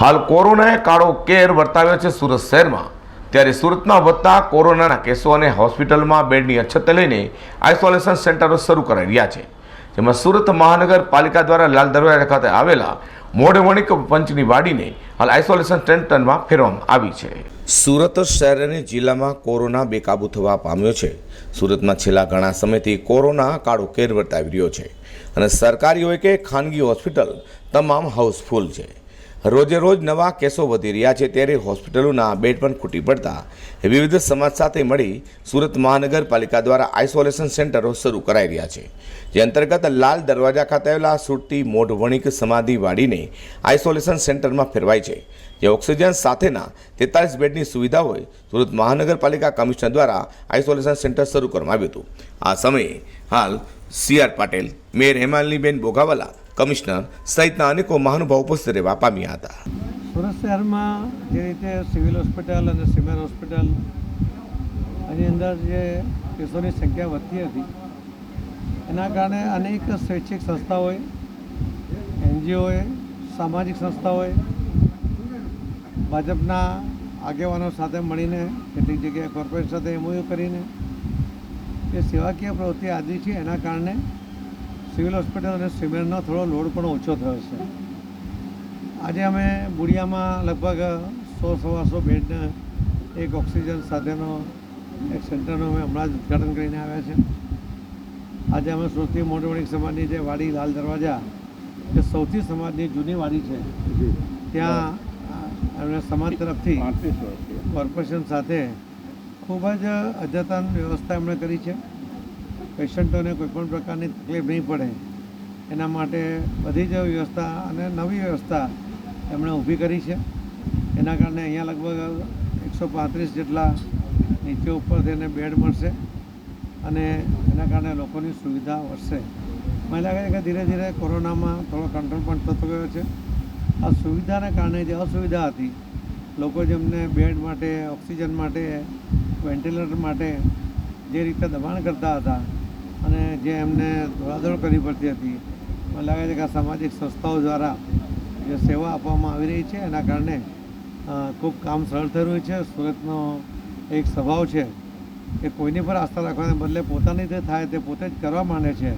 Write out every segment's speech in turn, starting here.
હાલ કોરોનાએ કાળો કેર વર્તાવ્યો છે સુરત શહેરમાં. ત્યારે સુરતમાં વધતા કોરોનાના કેસો અને હોસ્પિટલમાં બેડની અછત લઈને આઇસોલેશન સેન્ટરો શરૂ કરાઈ રહ્યા છે. જેમાં સુરત મહાનગરપાલિકા દ્વારા લાલ દરવાજા ખાતે આવેલા મોઢવણિક પંચની વાડીને હાલ આઇસોલેશન સેન્ટરમાં ફેરવવામાં આવી છે. સુરત શહેર અને જિલ્લામાં કોરોના બેકાબુ થવા પામ્યો છે. સુરતમાં છેલ્લા ઘણા સમયથી કોરોના કાળો કેર વર્તાવી રહ્યો છે. અને સરકારી હોય કે ખાનગી હોસ્પિટલ તમામ હાઉસફુલ છે. રોજે રોજ નવા કેસો વધી રહ્યા છે ત્યારે હોસ્પિટલોના બેડ પણ ખૂટી પડતા વિવિધ સમાજ સાથે મળી સુરત મહાનગરપાલિકા દ્વારા આઇસોલેશન સેન્ટરો શરૂ કરાઈ રહ્યા છે. જે અંતર્ગત લાલ દરવાજા ખાતે આવેલા સુરતી મોઢ વણિક સમાધિ વાડીને આઇસોલેશન સેન્ટરમાં ફેરવાય છે. જે ઓક્સિજન સાથેના તેતાલીસ બેડની સુવિધા હોય, સુરત મહાનગરપાલિકા કમિશનર દ્વારા આઇસોલેશન સેન્ટર શરૂ કરવામાં આવ્યું હતું. આ સમયે હાલ C R Patil, mayor Hemaliben Boghawala, commissioner સહિતના અનેકો મહાનુભાવ ઉપસ્થિત રહેવા પામ્યા હતા. સુરત શહેરમાં જે રીતે સિવિલ હોસ્પિટલ અને સિમેર હોસ્પિટલ એની અંદર જે કેસોની સંખ્યા વધતી હતી, એના કારણે અનેક સ્વૈચ્છિક સંસ્થાઓએ, એનજીઓએ, સામાજિક સંસ્થાઓએ ભાજપના આગેવાનો સાથે મળીને કેટલીક જગ્યાએ કોર્પોરેટ સાથે એમઓયુ કરીને જે સેવાકીય પ્રવૃત્તિ આદિ છે એના કારણે સિવિલ હોસ્પિટલ અને સિમેન્ટનો થોડો લોડ પણ ઓછો થયો છે. આજે અમે બુડિયામાં લગભગ સો સવાસો બેડને એક ઓક્સિજન સાથેનો એક સેન્ટરનું અમે હમણાં જ ઉદઘાટન કરીને આવ્યા છે. આજે અમે સુરતી મોટવણિક સમાજની જે વાડી લાલ દરવાજા જે સૌથી સમાજની જૂની વાડી છે ત્યાં એમને સમાજ તરફથી કોર્પોરેશન સાથે ખૂબ જ અદ્યતન વ્યવસ્થા એમણે કરી છે. પેશન્ટોને કોઈપણ પ્રકારની તકલીફ નહીં પડે. એના માટે બધી જ વ્યવસ્થા અને નવી વ્યવસ્થા એમણે ઊભી કરી છે. એના કારણે અહીંયા લગભગ એકસો પાંત્રીસ જેટલા નીચે ઉપર થઈને બેડ મળશે અને એના કારણે લોકોની સુવિધા વધશે. મને લાગે છે કે ધીરે ધીરે કોરોનામાં થોડો કંટ્રોલ પણ થતો ગયો છે. આ સુવિધાને કારણે જે અસુવિધા હતી લોકો જેમને બેડ માટે, ઓક્સિજન માટે, વેન્ટિલેટર માટે જે રીતે દબાણ કરતા હતા અને જે એમને દોડાદોડ કરવી પડતી હતી, મને લાગે છે કે આ સામાજિક સંસ્થાઓ દ્વારા જે સેવા આપવામાં આવી રહી છે, એના કારણે ખૂબ કામ સરળ થઈ રહ્યું છે. સુરતનો એક સ્વભાવ છે કે કોઈની પર આસ્થા રાખવાને બદલે પોતાની રીતે થાય તે પોતે જ કરવા માંડે છે.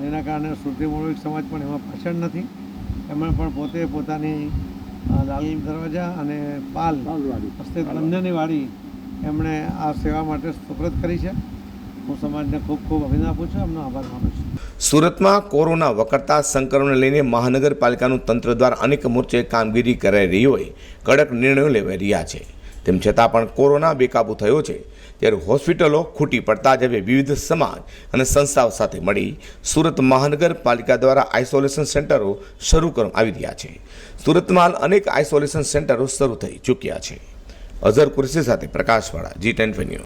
એના કારણે સુરતી મૂળવિક સમાજ પણ એમાં પાછળ નથી. એમણે પણ પોતે પોતાની લાલ દરવાજા અને પાલ હસ્તે બંનેની વાડી એમણે આ સેવા માટે સુપ્રત કરી છે. હું સમાજને ખૂબ ખૂબ અભિનંદન આપું છું. એમનો આભાર માનું છું. સુરતમાં કોરોના વકરતા સંક્રમણને લઈને મહાનગરપાલિકાનું તંત્ર દ્વારા અનેક મોરચે કામગીરી કરાઈ રહી હોય કડક નિર્ણયો લેવાઈ રહ્યા છે. તેમ છતાં પણ કોરોના બેકાબૂ થયો છે. ત્યારે હોસ્પિટલો ખૂટી પડતા જ હવે વિવિધ સમાજ અને સંસ્થાઓ સાથે મળી સુરત મહાનગરપાલિકા દ્વારા આઇસોલેશન સેન્ટરો શરૂ કરવામાં આવી રહ્યા છે. સુરતમાં હાલ અનેક આઇસોલેશન સેન્ટરો શરૂ થઈ ચૂક્યા છે. અઝર કુરશી સાથે પ્રકાશવાળા જી ટેન